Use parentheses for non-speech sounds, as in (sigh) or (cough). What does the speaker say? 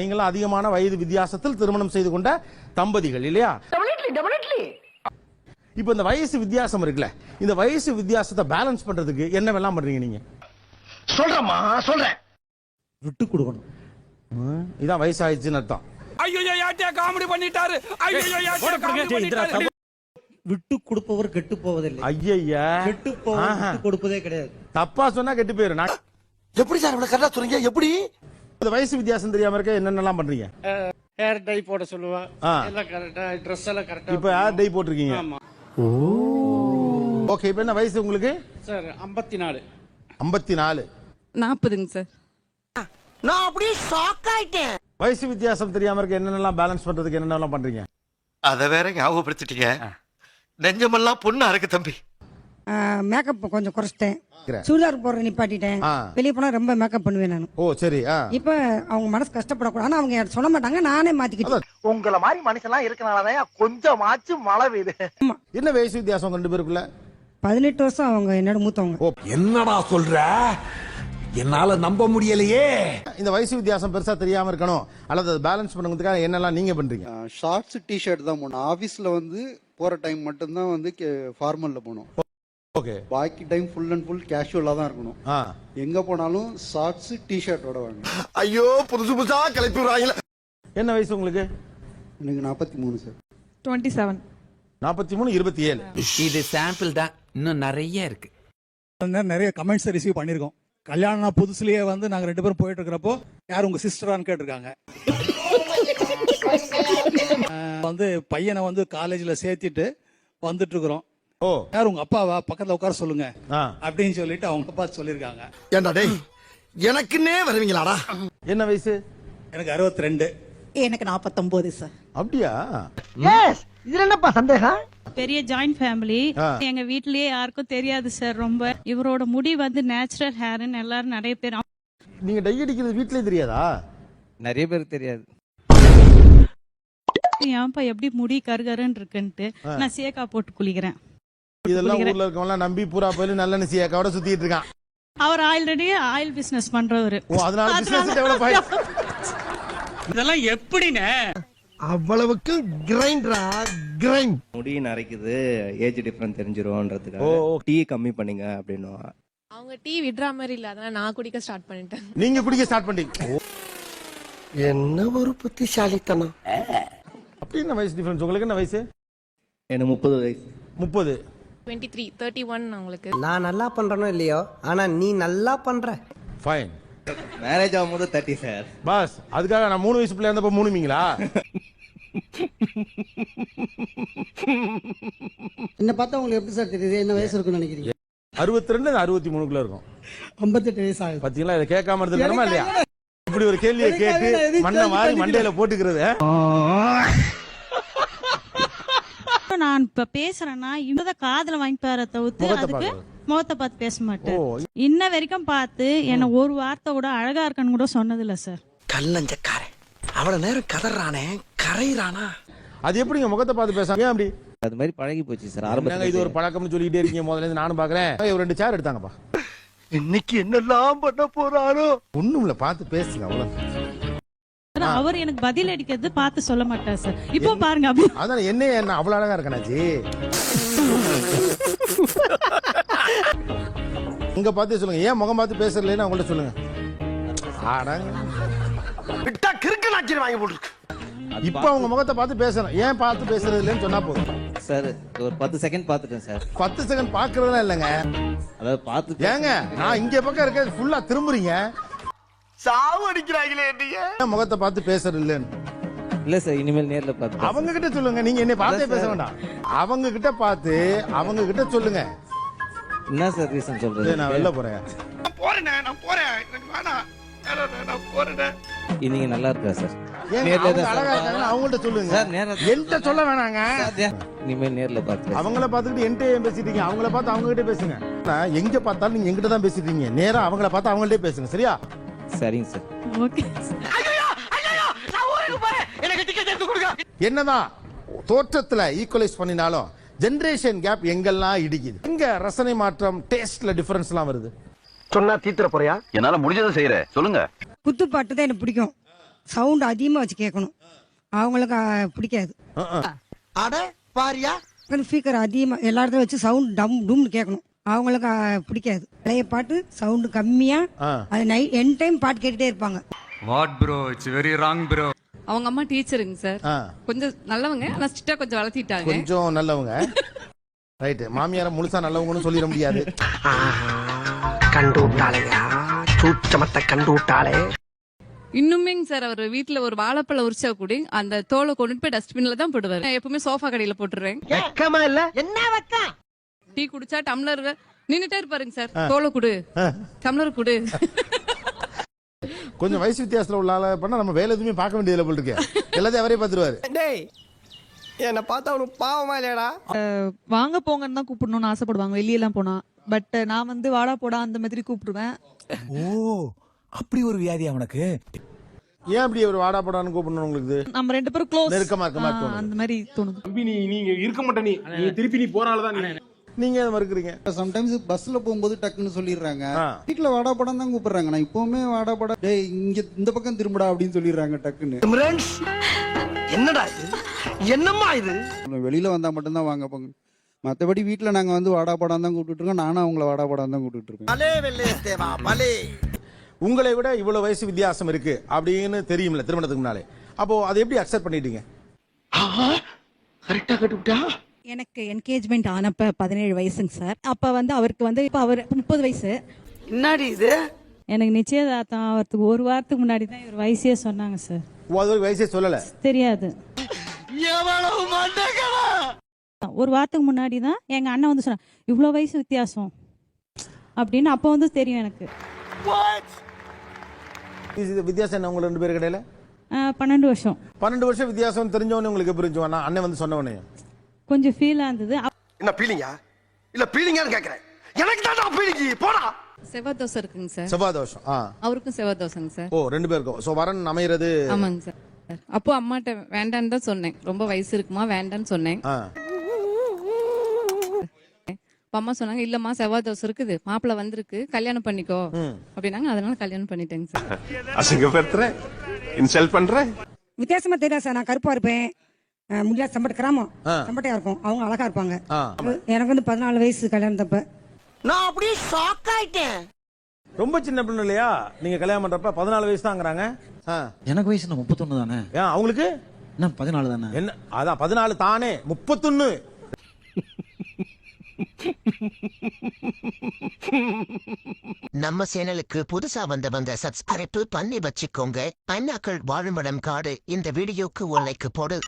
நீங்களும் அதிகமான வயது வித்தியாசத்தில் திருமணம் செய்து கொண்ட தம்பதிகள் இல்லையா? இப்போ இந்த வயசு வித்தியாசம் இருக்குல்ல இந்த வயசு வித்தியாசத்தை பேலன்ஸ் பண்றதுக்கு என்னவெல்லாம் பண்றீங்க நீங்க? சொல்றேம்மா சொல்றேன். விட்டு கொடுக்கணும். இதான் வயசாயிடுச்சுன்னு அர்த்தம். ஐயோ யார்ட்டியா காமெடி பண்ணிட்டாரு? ஐயோ யார்ட்டியா காமெடி பண்ணிட்டாரு? விட்டு கொடுப்பவர் கெட்டு போவதில்லை. ஐயய்யா கெட்டு. விட்டு கொடுப்பதே கிடையாது. தப்பா சொன்னா கெட்டு போயிரும். நான் எப்படி சார் இவ்வளவு கரெக்டா சொல்றீங்க? எப்படி? இந்த வயசு வித்தியாசம் தெரியாம இருக்க என்னென்னலாம் பண்றீங்க? ஹேர் டை போட சொல்லுவேன். எல்லாம் கரெக்டா ட்ரெஸ் எல்லாம் கரெக்டா இப்போ யார் டை போட்டிருக்கீங்க. ஆமா. ஓகே இப்போ என்ன வயசு உங்களுக்கு? சார் ஐம்பத்தி நாலு ஐம்பத்தி நாலு நாற்பதுங்க சார். நான் அப்படியே ஷாக் ஆயிட்டேன். வயசு வித்தியாசம் தெரியாம இருக்க என்னென்னலாம் பேலன்ஸ் பண்றதுக்கு என்னென்னலாம் பண்றீங்க? அத வேற ஞாபகப்படுத்திட்டீங்க. நெஞ்சமெல்லாம் பொண்ணு அறக்கு தம்பி. மேக்கப் கொஞ்சம் குறைச்சிட்டேன். சுடிதார் போடுற நிப்பாட்டிட்டேன். வெளியே போனா ரொம்ப மேக்கப் பண்ணுவேன் நான். ஓ சரி இப்ப அவங்க மனசு கஷ்டப்படக்கூடாது. ஆனா அவங்க சொல்ல மாட்டாங்க நானே மாத்திக்கிட்டேன் உங்கள மாதிரி மனுஷன்லாம் இருக்கனாலதான் கொஞ்சமாச்சும் மழை பெய்யுது. என்ன வயசு வித்தியாசம் ரெண்டு பேருக்குள்ள? பதினெட்டு வருஷம் அவங்க என்னோட மூத்தவங்க. என்னடா சொல்ற? என்னால நம்ப முடியலையே. இந்த வயசு வித்தியாசம் பெருசா தெரியாம இருக்கணும். அல்லது அதை பேலன்ஸ் பண்ணுறதுக்காக என்னெல்லாம் நீங்க பண்றீங்க? ஷார்ட்ஸ் டிஷர்ட் தான் போகணும் ஆஃபீஸில் வந்து போகிற டைம் மட்டும்தான் வந்து ஃபார்மலில் போகணும் ஓகே பாக்கி டைம் ஃபுல் அண்ட் ஃபுல் கேஷுவலாக தான் இருக்கணும். ஆ. எங்கே போனாலும் ஷார்ட்ஸ் டிஷர்ட்டோட வாங்க ஐயோ புதுசு புதுசா கிளப்பி விடுறாங்களே என்ன வயசு உங்களுக்கு? எனக்கு நாற்பத்தி மூணு சார் டுவெண்ட்டி செவன் நாற்பத்தி மூணு இருபத்தி ஏழு இது சாம்பிள் தான். இன்னும் நிறைய இருக்கு. நிறைய கமெண்ட்ஸ் ரிசீவ் பண்ணிருக்கோம் கல்யாணம் புதுசுலயே வந்து நாங்க ரெண்டு பேரும் போயிட்டு இருக்கிறப்போ யார் உங்க சிஸ்டரான்னு கேட்டிருக்காங்க. (laughs) வந்து பையனை வந்து காலேஜ்ல சேர்த்திட்டு வந்துட்டு இருக்கிறோம். ஓ. யார் உங்க அப்பாவா? பக்கத்துல உட்கார சொல்லுங்க. அப்படின்னு சொல்லிட்டு அவங்க அப்பா சொல்லியிருக்காங்க ஏண்டா டேய் எனக்குன்னே வருவீங்களாடா? என்ன வயசு? எனக்கு அறுபத்தி ரெண்டு எனக்கு நாற்பத்தொன்பது சார் அப்படியா? எஸ் இதுல என்னப்பா சந்தேகம்? பெரிய ஜாயிண்ட் ஃபேமிலி. எங்க வீட்லயே யாருக்கும் தெரியாது சார் ரொம்ப. இவரோட முடி வந்து நேச்சுரல் ஹேர்னு எல்லாரும் நிறைய பேர் நீங்க டை அடிக்கிறது வீட்லயே தெரியாதா? நிறைய பேருக்கு தெரியாது. ஏன்பா எப்படி முடி கருகருன்னு இருக்குன்ட்டு நான் சேக்கா போட்டு குளிக்கிறேன். இதெல்லாம். ஊர்ல இருக்கவங்க நம்பி பூரா போயில நல்ல நிச்சயக்காவோட சுத்திட்டு இருக்கான். அவர் ஆல்ரெடி ஆயில் பிசினஸ் பண்றவரு. ஓ அதனால பிசினஸ் டெவலப் ஆயிடுச்சு இதெல்லாம் எப்படிண்ணே அவ்வளவுக்கு கிரைண்டரா கிரைண்ட் முடி நரைக்குது ஏஜ் டிஃபரன்ஸ் தெரிஞ்சிரும்ன்றதுக்காக ஓ. டீ கம்மி பண்ணுங்க அப்படின்னு. அவங்க டீ விடுற மாதிரி இல்ல அதனால நான் குடிக்க ஸ்டார்ட் பண்ணிட்டேன். நீங்க குடிக்க ஸ்டார்ட் பண்ணிட்டீங்க என்ன ஒரு புத்திசாலித்தனம். அப்படி என்ன வயசு டிஃபரன்ஸ் உங்களுக்கு என்ன வயசு? எனக்கு முப்பது வயசு. முப்பது. டுவெண்ட்டி த்ரீ தேர்ட்டி ஒன் அவங்களுக்கு. நான் நல்லா பண்றனோ இல்லையோ? ஆனா நீ நல்லா பண்ற. ஃபைன் மேரேஜ் ஆகும்போது தேர்ட்டி சார் பாஸ் அதுக்காக நான் மூணு வயசு பிள்ளை இருந்தப்ப மூணுமீங்களா என்ன பார்த்தா உங்களுக்கு எப்படி சார் தெரியுது? என்ன வயசு இருக்குன்னு நினைக்கிறீங்க? அறுபத்தி ரெண்டு அறுபத்தி மூணுக்குள்ள இருக்கும். ஐம்பத்தெட்டு வயசு ஆகுது. பாத்தீங்களா? இதை கேட்காம இருந்திருக்கணுமா இல்லையா? இப்படி ஒரு கேள்வியை கேட்டு மண்ணை மாறி மண்டையில போட்டுக்கிறது நான் இப்ப பேசுறேன்னா இந்த காதுல வாங்கி பாரு தவிர்த்து அதுக்கு. முகத்தை பார்த்து பேச மாட்டேன். இன்ன வரைக்கும் பார்த்து என்ன ஒரு வார்த்தை கூட அழகா இருக்கன்னு கூட சொன்னதில்ல சார். கல்லஞ்சக்காரன் அவ்வளவு நேரம் கதறானே கரையிறானா? அது எப்படிங்க முகத்தை பார்த்து பேசாம ஏன் அப்படி? அது மாதிரி பழகி போச்சு சார். என்னங்க இது ஒரு பழக்கம்னு சொல்லிட்டே இருக்கீங்க? முதல்ல இருந்து நானும் பாக்குறேன் ரெண்டு சேர் எடுத்தாங்கப்பா. இன்னைக்கு என்னெல்லாம் பண்ண போறாரோ? ஒண்ணும் இல்ல பார்த்து பேசுங்க அவ்வளவு ஆனா அவர் எனக்கு பதில் அடிக்கிறது பார்த்து சொல்ல மாட்டார் சார். இப்போ பாருங்க அப்படி அதான் என்ன என்ன அவ்வளவு அழகா இருக்கனாச்சி இங்க பார்த்து சொல்லுங்க. ஏன் முகம் பார்த்து பேசுறதுலன்னு அவங்கள்ட்ட சொல்லுங்க. ஆடாங்க விட்டா கிறுக்கு நாச்சிரி வாங்கி போட்டுருக்கு. இப்ப அவங்க முகத்தை பார்த்து பேசணும். ஏன் பார்த்து பேசுறது இல்லைன்னு சொன்னா போதும். சார் ஒரு பத்து செகண்ட் பார்த்துட்டேன் சார். பத்து செகண்ட் பாக்குறதுலாம் இல்லைங்க. அதாவது பார்த்து ஏங்க நான் இங்க பக்கம் இருக்க ஃபுல்லா திரும்புறீங்க. சாவு அடிக்கிறாங்களே நீங்க ஏன் முகத்தை பார்த்து பேசுறது இல்லைன்னு இல்ல சார் இனிமேல் நேர்ல பார்த்து அவங்க கிட்ட சொல்லுங்க நீங்க என்னை பார்த்தே பேச வேண்டாம். அவங்க கிட்ட பார்த்து அவங்க கிட்ட சொல்லுங்க. என்ன சார் ரீசன் சொல்றது? நான் வெளில போறேன். போறேனே நான் போறேன். எனக்கு வேணாம். வேணாம், நான் போறேனே. நீங்க நல்லா இருக்கா சார்? நேர்ல தான் அவங்கள்ட்ட சொல்லுங்க. சார், நேர்ல- என்கிட்ட சொல்ல வேணாங்க. இனிமேல் நேர்ல பார்த்து அவங்கள பார்த்துக்கிட்டு என்கிட்ட ஏன் பேசிட்டீங்க? அவங்கள பார்த்து அவங்க கிட்ட பேசுங்க. நான் எங்க பார்த்தாலும் நீங்க எங்கிட்ட தான் பேசிட்டீங்க. நேரா அவங்கள பார்த்து அவங்கள்ட்டே பேசுங்க. சரியா? சரிங்க சார். ஓகே எனக்கு டிக்கெட் எடுத்து கொடுங்க. என்னதான் தோற்றத்துல ஈக்குவலைஸ் பண்ணினாலும் ஜெனரேஷன் கேப் எங்கெல்லாம் இடிக்குது? எங்க ரசனை மாற்றம் டேஸ்ட்ல டிஃபரன்ஸ் எல்லாம் வருது? சொன்னா தீத்துற போறியா? என்னால முடிஞ்சதை செய்யறேன் சொல்லுங்க. குத்துப்பாட்டு தான் எனக்கு பிடிக்கும். சவுண்ட் அதிகமாக வச்சு கேட்கணும். அவங்களுக்கு பிடிக்காது. அட பாரியா. ஸ்பீக்கர் அதிகமாக எல்லா இடத்துல வச்சு சவுண்ட் டம் டும்னு கேட்கணும். அவங்களுக்கு பிடிக்காது. பழைய பாட்டு சவுண்டு கம்மியாக ஆ. அது நைட் என் டைம் பாட்டு கேட்டுகிட்டே இருப்பாங்க. What bro it's very wrong bro அவங்க அம்மா டீச்சருங்க சார். கொஞ்சம் நல்லவங்க ஆனா ஸ்ட்ரிக்டா கொஞ்சம் வளர்த்திட்டாங்க. கொஞ்சம் நல்லவங்க. ரைட்டு மாமியார முழுசா நல்லவங்கன்னு சொல்லிட முடியாது. கண்டு விட்டாளையா சூச்சமத்தை கண்டு விட்டாளே இன்னுமேங்க சார் அவர் வீட்ல ஒரு வாழைப்பழம் உரிச்சா கூட அந்த தோலை கொண்டுட்டு போய் டஸ்ட்பின்ல தான் போடுவாரு. நான் எப்பவுமே சோஃபா கடையில போட்டுருவேன் வெக்கமா இல்ல? என்ன வெக்கம்? டீ குடிச்சா டம்ளர் நின்னுட்டே இருப்பாருங்க சார். தோலை குடு. டம்ளர் குடு. கொஞ்சம் வயசு வித்தியாசத்துல உள்ள ஆளை பண்ணா நம்ம வேலை எதுவுமே பார்க்க வேண்டியதில்லை போல் இருக்கு. எல்லாத்தையும் அவரே பார்த்துருவாரு. டேய் என்ன பார்த்தா அவனுக்கு பாவமா இல்லையாடா? வாங்க போங்கன்னு தான் கூப்பிடணும்னு ஆசைப்படுவாங்க. வெளியெல்லாம் போனா. பட் நான் வந்து வாடா போடா அந்த மாதிரி கூப்பிடுவேன். ஓ அப்படி ஒரு வியாதி அவனுக்கு? ஏன் அப்படி ஒரு வாடா படான்னு கூப்பிடணும் உங்களுக்கு? நம்ம ரெண்டு பேரும் க்ளோஸ் நெருக்கமா இருக்க மாதிரி தோணுது. அந்த மாதிரி தோணுது. தம்பி நீ நீங்க இருக்க மாட்ட நீ. திருப்பி நீ போறாள் தான் நீ. நீங்க எதை மறுக்கிறீங்க. சம்டைம்ஸ் பஸ்ல போகும்போது டக்குன்னு சொல்லிடுறாங்க. வீட்டுல வாடா படம் தான் கூப்பிடுறாங்க. நான் இப்பவுமே வாடா படம் டேய் இங்க இந்த பக்கம் திரும்புடா அப்படின்னு சொல்லிடுறாங்க டக்குன்னு. என்னடா இது? என்னம்மா இது? வெளியில வந்தா மட்டும்தான் வாங்க போங்க. மத்தபடி வீட்டுல நாங்க வந்து வாடா படம் தான் கூப்பிட்டு இருக்கோம். நானும் அவங்கள வாடா படம் தான் கூப்பிட்டு இருக்கேன். உங்களை விட இவ்வளவு வயசு வித்தியாசம் இருக்கு அப்படின்னு தெரியும்ல திருமணத்துக்கு முன்னாலே. அப்போ அதை எப்படி அக்செப்ட் பண்ணிட்டீங்க? கரெக்டா கட்டுவிட்டா? எனக்கு என்கேஜ்மெண்ட் ஆனப்ப பதினேழு வயசுங்க சார். அப்ப வந்து அவருக்கு வந்து இப்ப அவர் முப்பது வயசு. என்னடி இது? எனக்கு நிச்சயதார்த்தம் ஆகிறதுக்கு ஒரு வாரத்துக்கு முன்னாடி தான் இவர் வயசே சொன்னாங்க சார். வயசே சொல்லல. தெரியாது. ஒரு வாரத்துக்கு முன்னாடி தான் எங்க அண்ணன் வந்து சொன்னாங்க இவ்வளோ வயசு வித்தியாசம். அப்படின்னு அப்போ வந்து தெரியும் எனக்கு. இது வித்தியாசம் என்ன உங்க ரெண்டு பேருக்கு இடையில? ஆஹ் பன்னெண்டு வருஷம். பன்னெண்டு வருஷம் வித்தியாசம் தெரிஞ்சவனே உங்களுக்கு நான் அண்ணன் வந்து சொன்னவனே. கொஞ்சம் ஃபீலாக இருந்தது. என்ன பீலிங்கா இல்ல பீலிங்கான்னு கேக்குறேன். எனக்கு தான் பீலிங்கி போடா. செவ்வாய் தோசை இருக்குங்க சார். செவ்வாய் தோஷம் ஆ. அவருக்கும் செவ்வாய் தோசைங்க சார். ஓ ரெண்டு பேருக்கும். ஸோ வரன் அமைகிறது ஆமாங்க சார். அப்போ அம்மாட்ட வேண்டான்னு தான் சொன்னேன். ரொம்ப வயசு இருக்குமா? வேண்டான்னு சொன்னேன். ஆ. அப்ப அம்மா சொன்னாங்க இல்லம்மா செவ்வாய் தோசை இருக்குது. மாப்பிள்ளை வந்திருக்கு. கல்யாணம் பண்ணிக்கோ. அப்படின்னாங்க. அதனால கல்யாணம் பண்ணிட்டேங்க சார். அசிங்கப்படுத்துற? இன்சல்ட் பண்ற? வித்தியாசமா தெரியாது சார். நான் கருப்பா இருப்பேன். முடியாத சம்பட்ட கிராமம். சம்பட்டையா இருக்கும். அவங்க அழகா இருப்பாங்க. எனக்கு வந்து பதினாலு வயசு கல்யாணத்தப்ப. நான் அப்படியே ஷாக் ஆயிட்டேன். ரொம்ப சின்ன பொண்ணு இல்லையா? நீங்க கல்யாணம் பண்றப்ப பதினாலு வயசு தாங்கிறாங்க ஆ. எனக்கு வயசு என்ன முப்பத்தொன்னு தானே? ஏன் அவங்களுக்கு? என்ன பதினாலு தானே? என்ன அதான் பதினாலு தானே. முப்பத்தொன்னு. நம்ம சேனலுக்கு புதுசா வந்தவங்க சப்ஸ்கிரைப் பண்ணி வச்சுக்கோங்க. அண்ணாக்கள் வாழுமிடம் காடு. இந்த வீடியோக்கு ஒரு லைக் போடு.